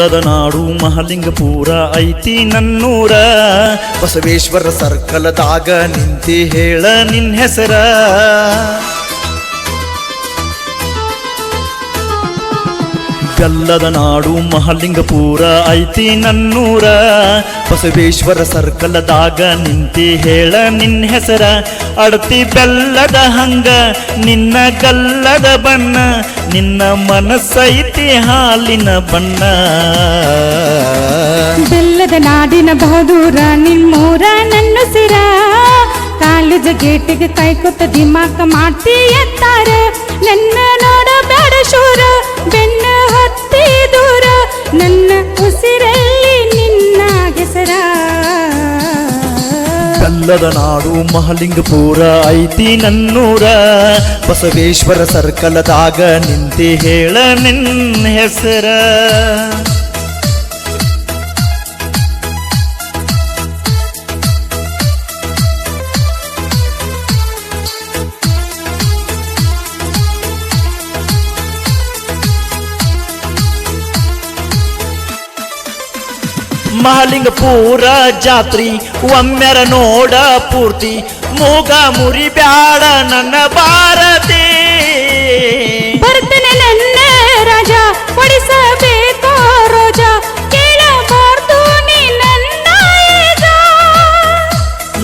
ಬೆಲ್ಲದ ನಾಡು ಮಹಲಿಂಗಪುರ ಐತಿ ನನ್ನೂರ. ಬಸವೇಶ್ವರ ಸರ್ಕಲದಾಗ ನಿಂತಿ ಹೇಳ ನಿನ್ ಹೆಸರ. ಬೆಲ್ಲದ ನಾಡು ಮಹಲಿಂಗಪುರ ಐತಿ ನನ್ನೂರ. ಬಸವೇಶ್ವರ ಸರ್ಕಲದಾಗ ನಿಂತಿ ಹೇಳ ನಿನ್ ಹೆಸರ. ಅಡತಿ ಬೆಲ್ಲದ ಹಂಗ ನಿನ್ನ ಗಲ್ಲದ ಬಣ್ಣ ನಿನ್ನ ಮನಸ್ಸೈತಿ ಹಾಲಿನ ಬಣ್ಣ. ಬೆಲ್ಲದ ನಾಡಿನ ಬಹದೂರ ನಿಮ್ಮೂರ ನನ್ನ ಸಿರ ಕಾಲೇಜ ಗೇಟಿಗೆ ಕೊಟ್ಟ ದಿಮಾಕ ಮಾಡ್ತೀಯತ್ತಾರ. ನನ್ನ ಬೆಲ್ಲದ ನಾಡು ಮಹಲಿಂಗಪುರ ಐತಿ ನನ್ನೂರ. ಬಸವೇಶ್ವರ ಸರ್ಕಲದಾಗ ನಿಂತಿ ಹೇಳ ನಿನ್ನ ಹೆಸರ. ಮಹಲಿಂಗಪುರ ಜಾತ್ರಿ ಒಮ್ಮೆರ ನೋಡ ಪೂರ್ತಿ. ಮೂಗ ಮುರಿ ಬ್ಯಾಡ ನನ್ನ ಭಾರತಿ.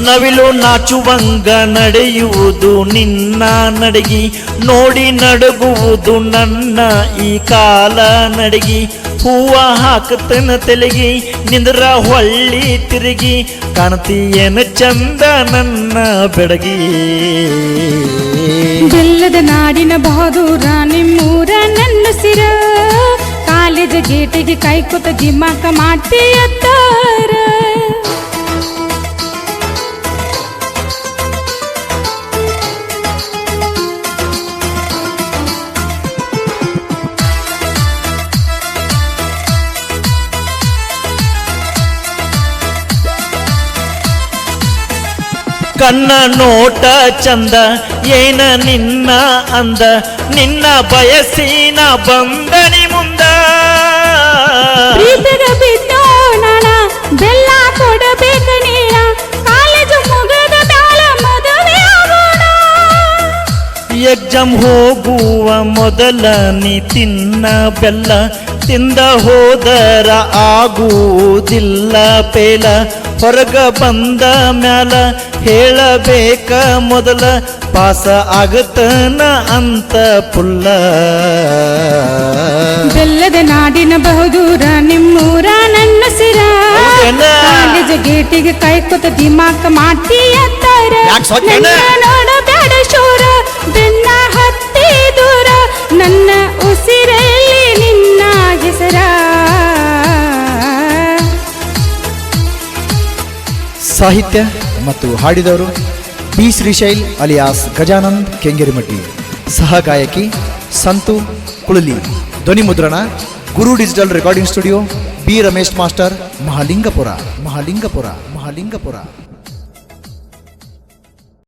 ನವಿಲು ನಾಚುವಂಗ ನಡೆಯುವುದು ನಿನ್ನ ನಡಗಿ, ನೋಡಿ ನಡಗುವುದು ನನ್ನ ಈ ಕಾಲ ನಡಗಿ. ಹೂವ ಹಾಕತನ ತೆಲಗಿ, ನಿಂದ್ರ ಹೊಳ್ಳಿ ತಿರುಗಿ ಕಾಣ್ತೀಯೇನ ಚಂದ ನನ್ನ ಬೆಡಗಿ. ಬೆಲ್ಲದ ನಾಡಿನ ಬಹದೂರ, ನಿಮ್ಮೂರ ನನ್ನ ಸಿರ ಕಾಲೇಜ್ ಗೇಟಿಗೆ ದಿಮಾಕ ಮಾಡ್ತಿ ಎತ್ತಾರ ಕಣ್ಣ ನೋಟ ಚಂದ ಏನ ನಿನ್ನ ಅಂದ ನಿನ್ನ ಬಯಸಿನ ಬಂದನಿ ಮುಂದ. ಬೆಲ್ಲ ಕೊಡಬೇಕ ನೀರ ಕಾಲೇಜು ಮುಗದ ಮ್ಯಾಲ ಮದುವೆ ಆಗೋಣ. ಎಕ್ಸಾಮ್ ಹೋಗುವ ಮೊದಲ ನೀ ತಿನ್ನ ಬೆಲ್ಲ ತಿಂದ ಹೋದರ ಆಗುವುದಿಲ್ಲ ಪೇಲ. ಹೊರಗ ಬಂದ ಮ್ಯಾಲ ಹೇಳಬೇಕ ಮೊದಲ. ಪಾಸ ಆಗತನ ಅಂತ ಪುಲ್ಲ. ಬೆಲ್ಲದ ನಾಡಿನ ಬಹುದೂರ ನಿಮ್ಮೂರ ನನ್ನ ಸಿರ. ಗೇಟಿಗೆ ಕೈ ಕೈಕೊತ ದಿಮಾಕ ಮಾಡ್ತೀಯ ನೋಡ ಸಾಹಿತ್ಯ ಮತ್ತು ಹಾಡಿದವರು ಬಿ ಶ್ರೀಶೈಲ್ ಅಲಿಯಾಸ್ ಗಜಾನಂದ್ ಕೆಂಗೇರಿಮಟ್ಟಿ ಸಹ ಗಾಯಕಿ ಸಂತು ಕುಳಲಿ. ಧ್ವನಿ ಮುದ್ರಣ Guru digital recording studio B Ramesh master Mahalingapura Mahalingapura Mahalingapura.